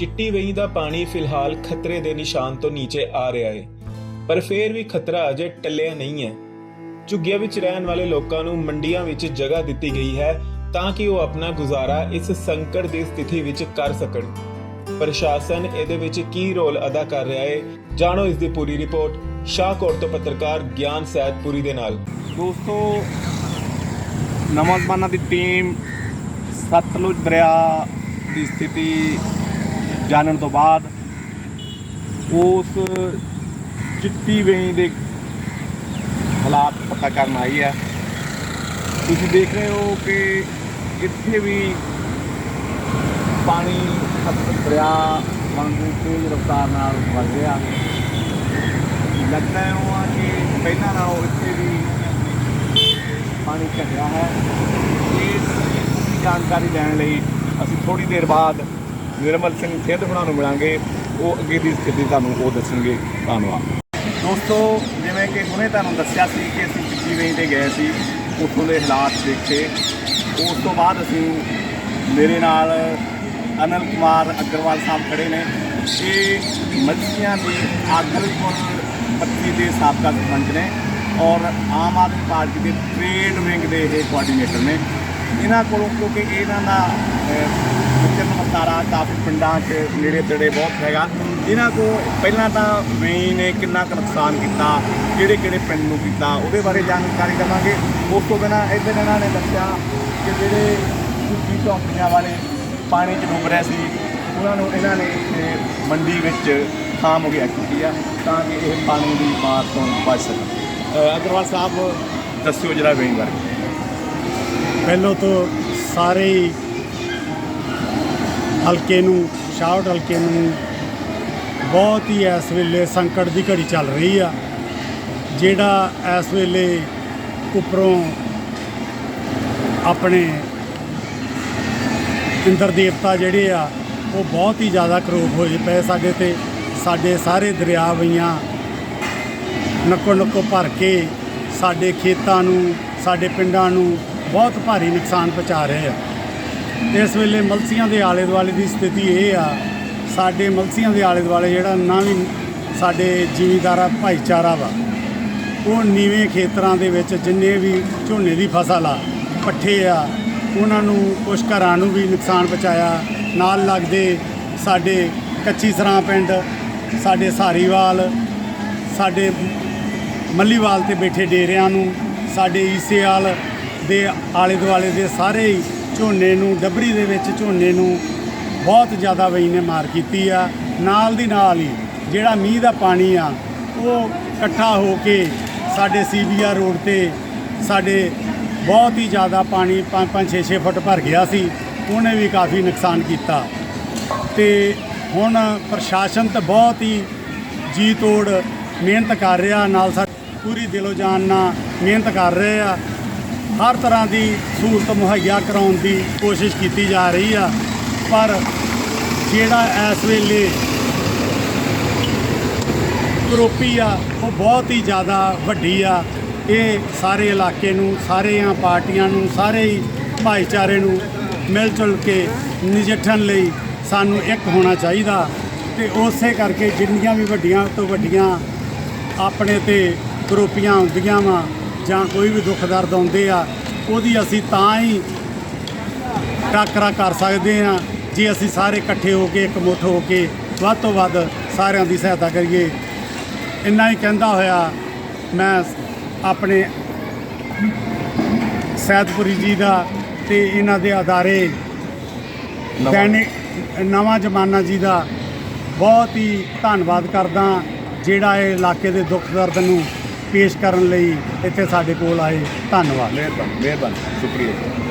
ਚਿੱਟੀ ਵੇਈ ਦਾ ਪਾਣੀ ਫਿਲਹਾਲ ਖਤਰੇ ਦੇ ਨਿਸ਼ਾਨ ਤੋਂ ਨੀਚੇ ਆ ਰਿਹਾ ਹੈ ਪਰ ਫੇਰ ਵੀ ਖਤਰਾ ਅਜੇ ਟਲਿਆ ਨਹੀਂ ਹੈ। ਝੁੱਗੀਆਂ ਵਿੱਚ ਰਹਿਣ ਵਾਲੇ ਲੋਕਾਂ ਨੂੰ ਮੰਡੀਆਂ ਵਿੱਚ ਜਗ੍ਹਾ ਦਿੱਤੀ ਗਈ ਹੈ ਤਾਂ ਕਿ ਉਹ ਆਪਣਾ ਗੁਜ਼ਾਰਾ ਇਸ ਸੰਕਟ ਦੀ ਸਥਿਤੀ ਵਿੱਚ ਕਰ ਸਕਣ। ਪ੍ਰਸ਼ਾਸਨ ਇਹਦੇ ਵਿੱਚ ਕੀ ਰੋਲ ਅਦਾ ਕਰ ਰਿਹਾ ਹੈ ਜਾਣੋ ਇਸ ਦੀ ਪੂਰੀ ਰਿਪੋਰਟ। ਸ਼ਾਹਕੋਟ ਤੋਂ ਪੱਤਰਕਾਰ ਗਿਆਨ ਸੈਦਪੁਰੀ ਦੇ ਨਾਲ। ਦੋਸਤੋ ਨਵਾਂ ਜ਼ਮਾਨਾ ਦੀ ਟੀਮ ਸਤਲੁਜ ਦਰਿਆ ਦੀ ਸਥਿਤੀ ਜਾਣਨ ਤੋਂ ਬਾਅਦ ਉਸ ਚਿੱਟੀ ਵੇਈ ਦੇ ਹਾਲਾਤ ਪਤਾ ਕਰਨ ਆਈ ਹੈ। ਤੁਸੀਂ ਦੇਖ ਰਹੇ ਹੋ ਕਿ ਇੱਥੇ ਵੀ ਪਾਣੀ ਸਤਲੁਜ ਦਰਿਆ ਵਾਂਗੂ ਤੇਜ਼ ਰਫ਼ਤਾਰ ਨਾਲ ਵੱਧ ਰਿਹਾ ਲੱਗਦਾ ਹੈ ਉਹ ਆ ਕਿ ਪਹਿਲਾਂ ਨਾਲੋਂ ਇੱਥੇ ਵੀ ਪਾਣੀ ਘਟਿਆ ਹੈ। ਇਸ ਦੀ ਜਾਣਕਾਰੀ ਲੈਣ ਲਈ ਅਸੀਂ ਥੋੜੀ ਦੇਰ ਬਾਅਦ ਨਿਰਮਲ ਸਿੰਘ ਸਿੱਧ ਹੁਣਾਂ ਨੂੰ ਮਿਲਾਂਗੇ। ਉਹ ਅੱਗੇ ਦੀ ਸਥਿਤੀ ਤੁਹਾਨੂੰ ਉਹ ਦੱਸਣਗੇ। ਧੰਨਵਾਦ। ਦੋਸਤੋ, ਜਿਵੇਂ ਕਿ ਹੁਣੇ ਤੁਹਾਨੂੰ ਦੱਸਿਆ ਸੀ ਕਿ ਅਸੀਂ ਚਿੱਟੀ ਵੇਈ ਤੇ ਗਏ ਸੀ, ਉੱਥੋਂ ਦੇ ਹਾਲਾਤ ਦੇਖੇ। ਉਸ ਤੋਂ ਬਾਅਦ ਅਸੀਂ ਮੇਰੇ ਨਾਲ ਅਨਲ ਕੁਮਾਰ ਅਗਰਵਾਲ ਸਾਹਿਬ ਖੜੇ ਨੇ। ਇਹ ਮੱਛੀਆਂ ਦੀ ਆਦਲਪੁਰ ਪੱਤੀ ਦੇ ਸਾਬਕਾ ਸਰਪੰਚ ਨੇ ਔਰ ਆਮ ਆਦਮੀ ਪਾਰਟੀ ਦੇ ਟ੍ਰੇਡ ਵਿੰਗ ਦੇ ਇਹ ਕੋਆਰਡੀਨੇਟਰ ਨੇ। ਇਹਨਾਂ ਕੋਲੋਂ ਕਿਉਂਕਿ ਇਹਨਾਂ ਦਾ ਵਿਚਰਨ ਮਤਾਰਾ ਕਾਫੀ ਪਿੰਡਾਂ 'ਚ ਨੇੜੇ ਤੇੜੇ ਬਹੁਤ ਹੈਗਾ। ਇਹਨਾਂ ਕੋ ਪਹਿਲਾਂ ਤਾਂ ਵੇਈ ਨੇ ਕਿੰਨਾ ਕੁ ਨੁਕਸਾਨ ਕੀਤਾ, ਕਿਹੜੇ ਕਿਹੜੇ ਪਿੰਡ ਨੂੰ ਕੀਤਾ, ਉਹਦੇ ਬਾਰੇ ਜਾਣਕਾਰੀ ਦੇਵਾਂਗੇ। ਉਸ ਤੋਂ ਬਿਨਾਂ ਇੱਧਰ ਇਹਨਾਂ ਨੇ ਦੱਸਿਆ ਕਿ ਜਿਹੜੇ ਝੁੱਗੀ ਝੌਂਪੜੀਆਂ ਵਾਲੇ ਪਾਣੀ 'ਚ ਡੁੱਬ ਰਹੇ ਸੀ, ਉਹਨਾਂ ਨੂੰ ਇਹਨਾਂ ਨੇ ਇੱਥੇ ਮੰਡੀ ਵਿੱਚ ਥਾਂ ਮੁਹੱਈਆ ਕੀਤੀ ਆ ਤਾਂ ਕਿ ਇਹ ਪਾਣੀ ਦੀ ਮਾਰ ਤੋਂ ਬਚ ਸਕਣ। ਅਗਰਵਾਲ ਸਾਹਿਬ, ਦੱਸਿਓ ਜਰਾ ਵੇਈ ਬਾਰੇ। ਪਹਿਲਾਂ ਤੋਂ ਸਾਰੇ ਹੀ ਹਲਕੇ ਨੂੰ ਸ਼ਾਹਟ ਹਲਕੇ ਨੂੰ ਬਹੁਤ ਹੀ ਇਸ ਵੇਲੇ ਸੰਕਟ ਦੀ ਘੜੀ ਚੱਲ ਰਹੀ ਆ, ਜਿਹੜਾ ਇਸ ਵੇਲੇ ਉੱਪਰੋਂ ਆਪਣੇ ਇੰਦਰ ਦੇਵਤਾ ਜਿਹੜੇ ਆ, ਉਹ ਬਹੁਤ ਹੀ ਜ਼ਿਆਦਾ ਕਰੋਪ ਹੋਏ ਪਏ ਸਾਡੇ ਤੇ, ਸਾਡੇ ਸਾਰੇ ਦਰਿਆ ਵਈਆਂ ਨੱਕੋ ਨੱਕੋ ਭਰ ਕੇ ਸਾਡੇ ਖੇਤਾਂ ਨੂੰ, ਸਾਡੇ ਪਿੰਡਾਂ ਨੂੰ ਬਹੁਤ ਭਾਰੀ ਨੁਕਸਾਨ ਪਹੁੰਚਾ ਰਹੇ ਆ। ਇਸ ਵੇਲੇ ਮਲਸੀਆਂ ਦੇ ਆਲੇ ਦੁਆਲੇ ਦੀ ਸਥਿਤੀ ਇਹ ਆ, ਸਾਡੇ ਮਲਸੀਆਂ ਦੇ ਆਲੇ ਦੁਆਲੇ ਜਿਹੜਾ ਨਾ ਵੀ ਸਾਡੇ ਜ਼ਿਮੀਂਦਾਰਾ ਭਾਈਚਾਰਾ ਵਾ, ਉਹ ਨੀਵੇਂ ਖੇਤਰਾਂ ਦੇ ਵਿੱਚ ਜਿੰਨੇ ਵੀ ਝੋਨੇ ਦੀ ਫਸਲ ਆ, ਪੱਠੇ ਆ, ਉਹਨਾਂ ਨੂੰ ਕੁਛ ਘਰਾਂ ਨੂੰ ਵੀ ਨੁਕਸਾਨ ਪਹੁੰਚਾਇਆ, ਨਾਲ ਲੱਗਦੇ ਸਾਡੇ ਕੱਚੀ ਸਰਾਂ ਪਿੰਡ, ਸਾਡੇ ਸਾਰੀਵਾਲ, ਸਾਡੇ ਮੱਲੀਵਾਲ ਤੇ ਬੈਠੇ ਡੇਰਿਆਂ ਨੂੰ, ਸਾਡੇ ਈਸੇਵਾਲ ਦੇ ਆਲੇ ਦੁਆਲੇ ਦੇ ਸਾਰੇ ਹੀ ਝੋਨੇ ਨੂੰ, ਡੱਬਰੀ ਦੇ ਵਿੱਚ ਝੋਨੇ ਨੂੰ ਬਹੁਤ ਜ਼ਿਆਦਾ ਵਈ ਨੇ ਮਾਰ ਕੀਤੀ ਆ। ਨਾਲ ਦੀ ਨਾਲ ਹੀ ਜਿਹੜਾ ਮੀਂਹ ਦਾ ਪਾਣੀ ਆ, ਉਹ ਇਕੱਠਾ ਹੋ ਕੇ ਸਾਡੇ ਸੀਬੀਆਰ ਰੋਡ ਤੇ ਸਾਡੇ ਬਹੁਤ ਹੀ ਜ਼ਿਆਦਾ ਪਾਣੀ 5-5 6-6 ਫੁੱਟ ਭਰ ਗਿਆ ਸੀ। ਉਹਨੇ ਵੀ ਕਾਫੀ ਨੁਕਸਾਨ ਕੀਤਾ। ਤੇ ਹੁਣ ਪ੍ਰਸ਼ਾਸਨ ਤਾਂ ਬਹੁਤ ਹੀ ਜੀ ਤੋੜ ਮਿਹਨਤ ਕਰ ਰਿਹਾ, ਨਾਲ ਸਾ ਪੂਰੀ ਦਿਲੋਂ ਜਾਨ ਨਾਲ ਮਿਹਨਤ ਕਰ ਰਹੇ ਆ। ਹਰ ਤਰ੍ਹਾਂ ਦੀ ਸਹੂਲਤ ਮੁਹੱਈਆ ਕਰਾਉਣ ਦੀ ਕੋਸ਼ਿਸ਼ ਕੀਤੀ ਜਾ ਰਹੀ ਆ। ਪਰ ਜਿਹੜਾ ਇਸ ਵੇਲੇ ਕਰੋਪੀ ਆ, ਉਹ ਬਹੁਤ ਹੀ ਜ਼ਿਆਦਾ ਵੱਡੀ ਆ। ਇਹ ਸਾਰੇ ਇਲਾਕੇ ਨੂੰ ਸਾਰੀਆਂ ਪਾਰਟੀਆਂ ਨੂੰ, ਸਾਰੇ ਹੀ ਭਾਈਚਾਰੇ ਨੂੰ ਮਿਲ ਜੁਲ ਕੇ ਨਜਿੱਠਣ ਲਈ ਸਾਨੂੰ ਇੱਕ ਹੋਣਾ ਚਾਹੀਦਾ। ਤੇ ਉਸੇ ਕਰਕੇ ਜਿੰਨੀਆਂ ਵੀ ਵੱਡੀਆਂ ਤੋਂ ਵੱਡੀਆਂ ਆਪਣੇ ਤੇ ਕਰੋਪੀਆਂ ਹੁੰਦੀਆਂ ਵਾ ਜਾਂ ਕੋਈ ਵੀ ਦੁੱਖ ਦਰਦ ਆਉਂਦੇ ਆ ਉਹਦੀ ਅਸੀਂ ਤਾਂ ਹੀ ਟਾਕਰਾ ਕਰ ਸਕਦੇ ਆ ਜੇ ਅਸੀਂ ਸਾਰੇ ਇਕੱਠੇ ਹੋ ਕੇ ਇਕਮੁੱਠ ਹੋ ਕੇ ਵੱਧ ਤੋਂ ਵੱਧ ਸਾਰਿਆਂ ਦੀ ਸਹਾਇਤਾ ਕਰੀਏ। ਇੰਨਾ ਹੀ ਕਹਿੰਦਾ ਹੋਇਆ ਮੈਂ ਆਪਣੇ ਸੈਦਪੁਰੀ ਜੀ ਦਾ ਤੇ ਇਹਨਾਂ ਦੇ ਅਦਾਰੇ ਦੈਨਿਕ ਨਵਾਂ ਜ਼ਮਾਨਾ ਜੀ ਦਾ ਬਹੁਤ ਹੀ ਧੰਨਵਾਦ ਕਰਦਾ ਜਿਹੜਾ ਇਹ ਇਲਾਕੇ ਦੇ ਦੁੱਖ ਦਰਦ ਨੂੰ ਪੇਸ਼ ਕਰਨ ਲਈ ਇੱਥੇ ਸਾਡੇ ਕੋਲ ਆਏ। ਧੰਨਵਾਦ। ਮਿਹਰਬਾਨੀ ਮਿਹਰਬਾਨੀ। ਸ਼ੁਕਰੀਆ।